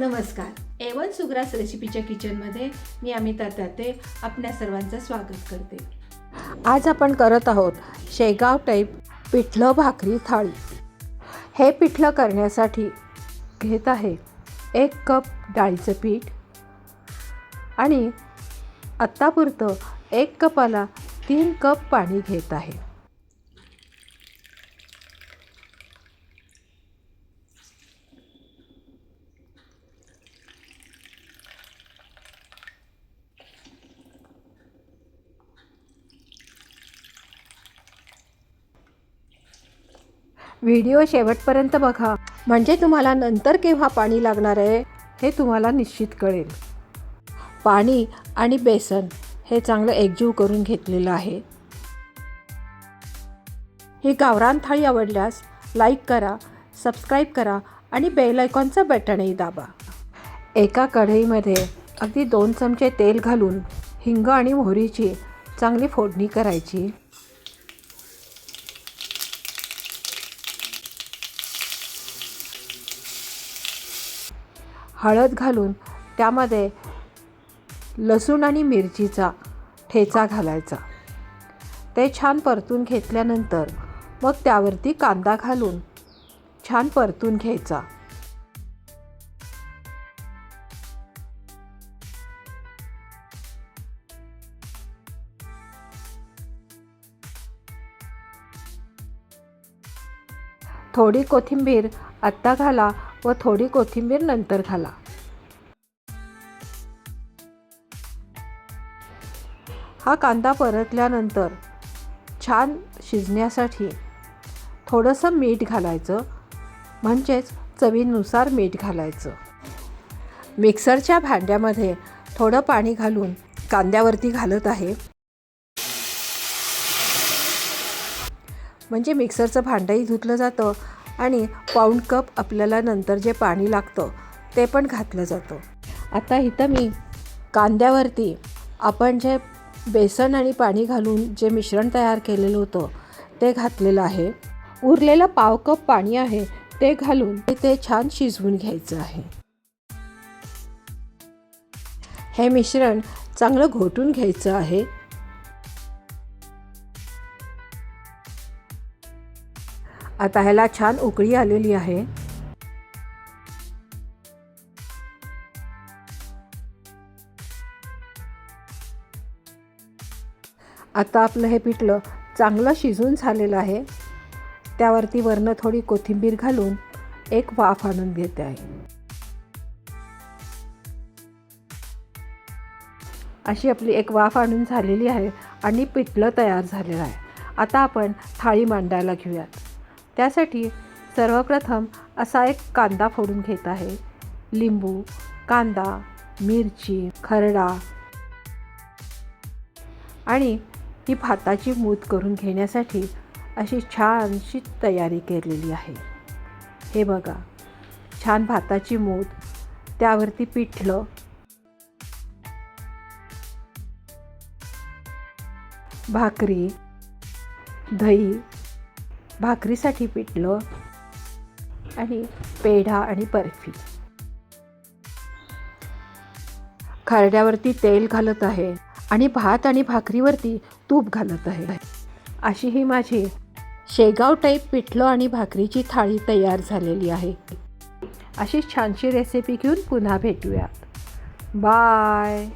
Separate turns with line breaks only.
नमस्कार. एवन सुग्रास रेसिपीच्या किचनमध्ये मी अमिता ताते आपल्या सर्वांचं स्वागत करते. आज आपण करत आहोत शेगाव टाईप पिठलं भाकरी थाळी. हे पिठलं करण्यासाठी घेत आहे एक कप डाळीचं पीठ आणि आत्तापुरतं एक कपाला तीन कप पाणी घेत आहे. व्हिडिओ शेवटपर्यंत बघा. म्हणजे तुम्हाला नंतर केव्हा पाणी लागणार आहे हे तुम्हाला निश्चित कळेल. पाणी आणि बेसन हे चांगलं एकजीव करून घेतलेलं आहे. ही गावरान थाळी आवडल्यास लाईक करा सबस्क्राईब करा आणि बेल आयकॉनचं बटनही दाबा. एका कढईमध्ये अगदी दोन चमचे तेल घालून हिंग आणि मोहरीची चांगली फोडणी करायची. हळद घालून त्यामध्ये लसूण आणि मिरचीचा ठेचा घालायचा. ते छान परतून घेतल्यानंतर मग त्यावरती कांदा घालून छान परतून घ्यायचा. थोडी कोथिंबीर आत्ता घाला व थोडी कोथिंबीर नंतर घाला हा कांदा परतल्यानंतर छान शिजण्यासाठी थोडंसं मीठ घालायचं म्हणजेच चवीनुसार मीठ घालायचं. मिक्सरच्या भांड्यामध्ये थोडं पाणी घालून कांद्यावरती घालत आहे. म्हणजे मिक्सरचं भांडंही धुतलं जातं आणि पाऊंड कप आपल्याला नंतर जे पाणी लागतं ते पण घातलं जातं. आता इथं मी कांद्यावरती आपण जे बेसन आणि पाणी घालून जे मिश्रण तयार केलेलं होतं ते घातलेलं आहे. उरलेलं पाव कप पाणी आहे ते घालून ते छान शिजवून घ्यायचं आहे. हे मिश्रण चांगलं घोटून घ्यायचं आहे. आता ह्याला छान उकळी आलेली आहे. आता आपलं हे पिठलं चांगलं शिजून झालेलं आहे. त्यावरती वरनं थोडी कोथिंबीर घालून एक वाफ आणून घेते आहे. अशी आपली एक वाफ आणून झालेली आहे आणि पिठलं तयार झालेलं आहे. आता आपण थाळी मांडायला घेऊयात. त्यासाठी सर्वप्रथम असा एक कांदा फोडून घेत आहे. लिंबू कांदा मिरची खरडा आणि ही भाताची मूत करून घेण्यासाठी अशी छानशी तयारी केलेली आहे. हे बघा छान भाताची मूत त्यावरती पिठलं. भाकरी दही भाकरीसाठी पिठलं आणि पेढा आणि बर्फी. खारड्यावरती तेल घालत आहे आणि भात आणि भाकरीवरती तूप घालत आहे. अशी ही माझी शेगाव टाईप पिठलं आणि भाकरीची थाळी तयार झालेली आहे. अशी छानशी रेसिपी घेऊन पुन्हा भेटूयात. बाय